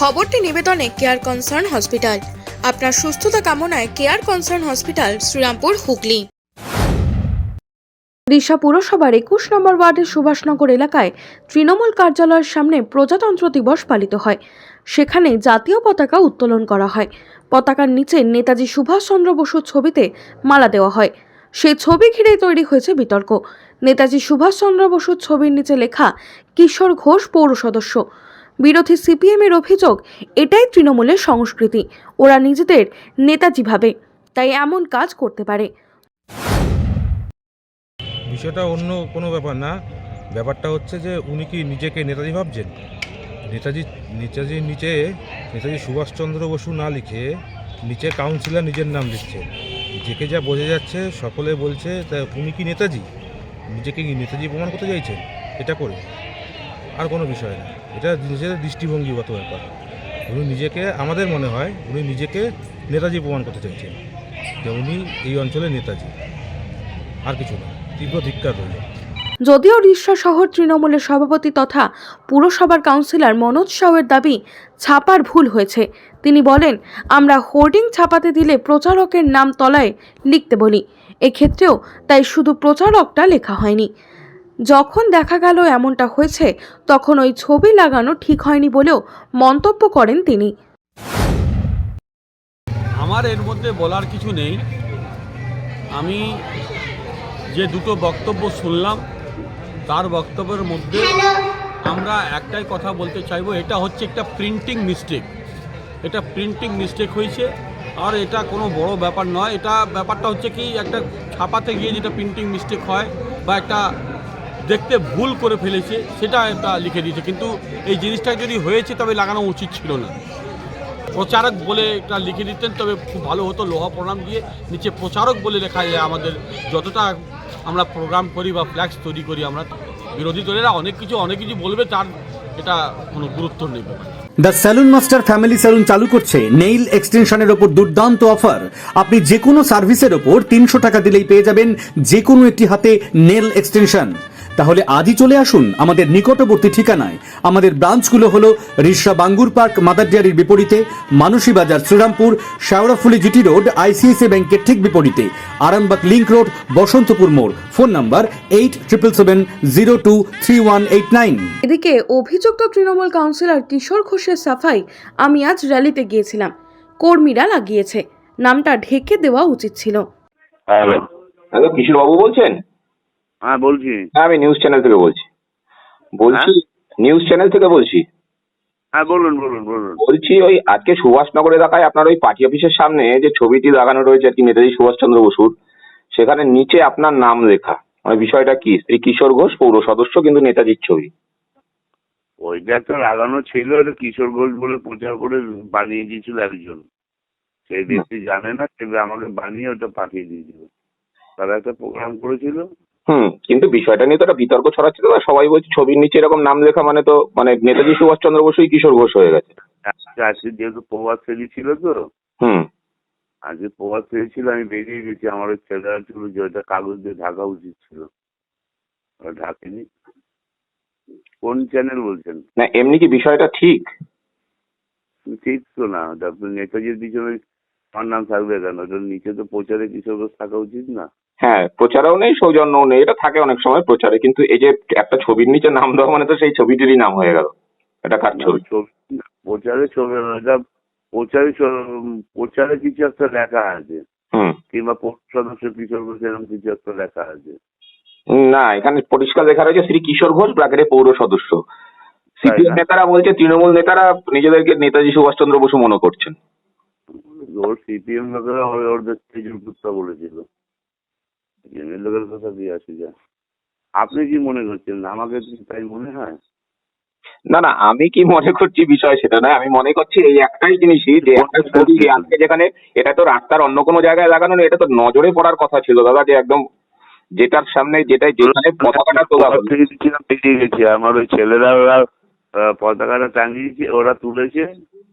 খবরটি নিবেদনে care concern hospital আপনার সুস্থতা কামনায় care concern hospital Shrirampur, Hooghly. দিশা পুরসভার একুশ নম্বর ওয়ার্ডের সুভাষনগর এলাকায় তৃণমূল কার্যালয়ের সামনে প্রজাতন্ত্র দিবস পালিত হয়। সেখানে জাতীয় পতাকা উত্তোলন করা হয়। পতাকার নিচে নেতাজি সুভাষচন্দ্র বসুর ছবিতে মালা দেওয়া হয়। সেই ছবি ঘিরে তৈরি হয়েছে বিতর্ক। নেতাজি সুভাষচন্দ্র বসুর ছবির নিচে লেখা কিশোর ঘোষ পৌর সদস্য। বিরোধী সিপিএমের অভিযোগ এটাই তৃণমূলের সংস্কৃতি। ওরা নিজেদের নেতাজি ভাবে, তাই এমন কাজ করতে পারে। বিষয়টা অন্য কোনো ব্যাপার না। ব্যাপারটা হচ্ছে যে উনি কি নিজেকে নেতাজি ভাবছেন? নেতাজি, নেতাজির নিচে, নেতাজি সুভাষচন্দ্র বসু না লিখে নিচে কাউন্সিলর নিজের নাম লিখছে। যেকে যা বোঝা যাচ্ছে, সকলে বলছে, তা উনি কি নেতাজি? নিজেকে নেতাজি প্রমাণ করতে চাইছেন? এটা করে। আর কোনো বিষয় না। এটা নিজের দৃষ্টিভঙ্গিগত ব্যাপার। উনি নিজেকে, আমাদের মনে হয়, উনি নিজেকে নেতাজি প্রমাণ করতে চাইছেন যে উনি এই অঞ্চলের নেতাজি। আর কিছু না, তীব্র ধিক্কার রইল। যদিও রিষড়া শহর তৃণমূলের সভাপতি তথা পুরসভার কাউন্সিলর মনোজ সাউয়ের দাবি ছাপার ভুল হয়েছে। তিনি বলেন, আমরা হোর্ডিং ছাপাতে দিলে প্রচারকের নাম তলায় লিখতে বলি। এক্ষেত্রেও তাই শুধু প্রচারকটা লেখা হয়নি। যখন দেখা গেল এমনটা হয়েছে তখন ওই ছবি লাগানো ঠিক হয়নি বলেও মন্তব্য করেন তিনি। আমার এর মধ্যে বলার কিছু নেই। আমি যে দুটো বক্তব্য শুনলাম তার বক্তব্যের মধ্যে আমরা একটাই কথা বলতে চাইব এটা হচ্ছে একটা প্রিন্টিং মিস্টেক এটা প্রিন্টিং মিস্টেক হয়েছে আর এটা কোনো বড় ব্যাপার নয়। এটা ব্যাপারটা হচ্ছে কি একটা ছাপাতে গিয়ে যেটা প্রিন্টিং মিস্টেক হয় বা একটা দেখতে ভুল করে ফেলেছে, সেটা একটা লিখে দিয়েছে। কিন্তু এই জিনিসটা যদি হয়েছে, তবে লাগানো উচিত ছিল না। প্রচারক বলে এটা লিখে দিতেন, তবে খুব ভালো হতো লোহা প্রণাম দিয়ে। নিচে প্রচারক বলে লেখা যায় আমাদের যতটা আমরা প্রোগ্রাম করি বা ফ্ল্যাক্স তৈরি করি, আমরা বিরোধী দলেরা অনেক কিছু অনেক কিছু বলবে, তার এটা কোনো গুরুত্ব নেই। The saloon master family saloon চালু করছে নেইল এক্সটেনশনের ওপর দুর্দান্ত অফার আপনি যে কোনো সার্ভিসের ওপর তিনশো টাকা দিলেই পেয়ে যাবেন যে কোনো একটি হাতে নেল এক্সটেনশন তাহলে আজই চলে আসুন আমাদের নিকটবর্তী ঠিকানায়। আমাদের ব্রাঞ্চগুলো হলো রিসা বাঙ্গুর পার্ক মাদারডিয়ারির বিপরীতে Manasi Bazar Shrirampur Sheoraphuli GT road ICICI ব্যাংকের ঠিক বিপরীতে আরামবাগ লিংক রোড বসন্তপুর মোড়। Phone number eight triple seven zero two three one eight nine. এদিকে অভিযুক্ত তৃণমূল কাউন্সিলর কিশোর ঘোষের সাফাই আমি আজ র্যালিতে গিয়েছিলাম। কর্মীরা লাগিয়েছে। নামটা ঢেকে দেওয়া উচিত ছিল। হ্যালো। হ্যালো কিশোর বাবু বলছেন? হ্যাঁ বলছি। হ্যাঁ আমি নিউজ চ্যানেল থেকে বলছি। বলছি নিউজ চ্যানেল থেকে বলছি। হ্যাঁ বলুন বলুন বলুন। বলছি ওই আজকে সুভাষনগর এলাকায় আপনার ওই পার্টি অফিসের সামনে যে ছবিটি লাগানো রয়েছে আর কি নেতাজি সুভাষচন্দ্র বসুর সেখানে নিচে আপনার নাম লেখা। মানে বিষয়টা কি? শ্রী কিশোর ঘোষ পৌর সদস্য কিন্তু নেতাজির ছবি। ওইটা তো লাগানো ছিল এটা কিশোর ঘোষ বলে প্রচার করে বানিয়ে দিয়েছিল একজন। সেই ব্যক্তি জানে না সে আমাকে বানিয়ে ওটা পাঠিয়ে দিয়েছিল। তারা একটা প্রোগ্রাম করেছিল হুম কিন্তু বিষয়টা নিয়ে তো একটা বিতর্ক ছড়াচ্ছে তো সবাই বলছে ছবির নিচে এরকম নাম লেখা মানে তো মানে নেতাজি সুভাষচন্দ্র বসুই কিশোর ঘোষ হয়ে গেছে। আজকে আজকে যেহেতু প্রভাত ফেরি ছিল তো হুম। আজকে প্রভাত ফেরি ছিল আমি বেরিয়ে গেছি আমার ওই ছেলেরা ছিল যে ওটা কাগজ দিয়ে ঢাকা উচিত ছিল। ঢাকেনি। কোন চ্যানেল বলছেন? না এমনি কি বিষয়টা ঠিক? ঠিক তো না নেতাজির পিছনে থাকবে কেন? নিচে তো প্রচারে কিশোর থাকা উচিত না। হ্যাঁ প্রচারেও নেই সৌজন্যও নেই এটা থাকে অনেক সময় প্রচারে কিন্তু এই যে একটা ছবির নিচে নাম দেওয়া মানে তো সেই ছবিটিরই নাম হয়ে গেল। এটা কার ছবি? প্রচারে ছবি এটা প্রচারে প্রচারে কিছু একটা লেখা আছে। হুম। কিংবা সদস্য কিশোর ঘোষ এরকম কিছু একটা লেখা আছে। না এখানে পরিষ্কার লেখা রয়েছে শ্রী কিশোর ঘোষ ব্রাকেটে পৌর সদস্য। সিপিএম? নেতারা বলছে তৃণমূল নেতারা নিজেদেরকে নেতাজি সুভাষচন্দ্র বসু মনে করছেন। ওর সিপিএম লোকেরা ওদের কুত্তা বলেছিল। সিপিএম লোকের কথা দিয়ে আসি যা। আপনি কি মনে করছেন? আমাকে কি তাই মনে হয়? না না আমি কি মনে করছি বিষয় সেটা নয়। আমি মনে করছি এই একটাই জিনিসই যে একটা ছবি আজকে যেখানে এটা তো রাস্তার অন্য কোনো জায়গায় লাগানো নেই এটা তো নজরে পড়ার কথা ছিল দাদা যে একদম যেটার সামনে যেটা যেখানে পতাকাটা তোলা বেরিয়ে গেছি। আমার ওই ছেলেরা ওরা পতাকাটা টাঙিয়েছে ওরা তুলেছে।